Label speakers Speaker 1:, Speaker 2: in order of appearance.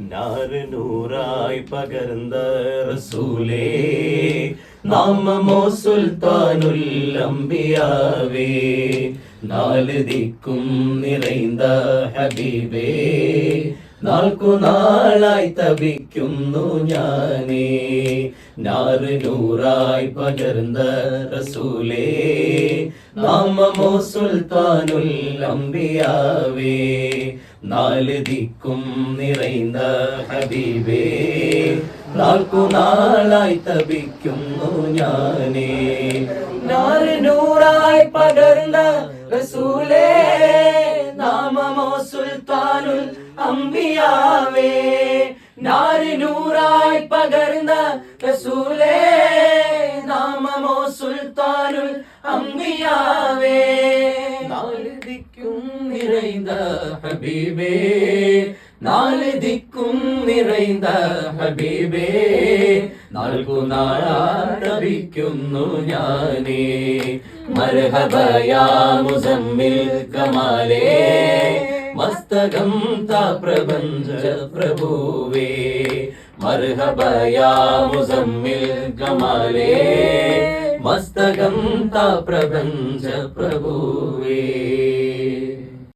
Speaker 1: നാറ് നൂറായി പകർന്ന റസൂലേ നാമമോ സുൽത്താനുൽ അംബിയാവേ നാല് ദിക്കും നിറൈந்த ഹബീബേ നാൾക്കു നാളായി തപിക്കുന്നു ഞാനേ. നാറ് നൂറായി പകർന്ന റസൂലേ. നാമമോ സുൽത്താനുൽ അമ്പിയാവേ നാല് ദിക്കും നിറയുന്ന ഹബീബേ. നാൾക്കു നാളായി തപിക്കുന്നു ഞാനേ. നാല് നൂറായി പകർന്ന റസൂലേ. സുൽത്താനുൽ അമ്പിയാവേ നാരിനൂറായി പകർന്ന റസൂലേ നാമമോ സുൽത്താനുൽ അമ്പിയാവേ നാല് ദിക്കും നിറൈന്ത ഹബീബേ നാല് ദിക്കും നിറൈന്ത ഹബീബേ. നൽകുന്നാളാരഭിക്കുന്നു ഞാനേ. മർഹബയാ മുസമ്മിൽ കമാലേ. मस्तगम् ता प्रभुवे। मरहया मुजम्मि करे मस्तकम् ता प्रभुवे।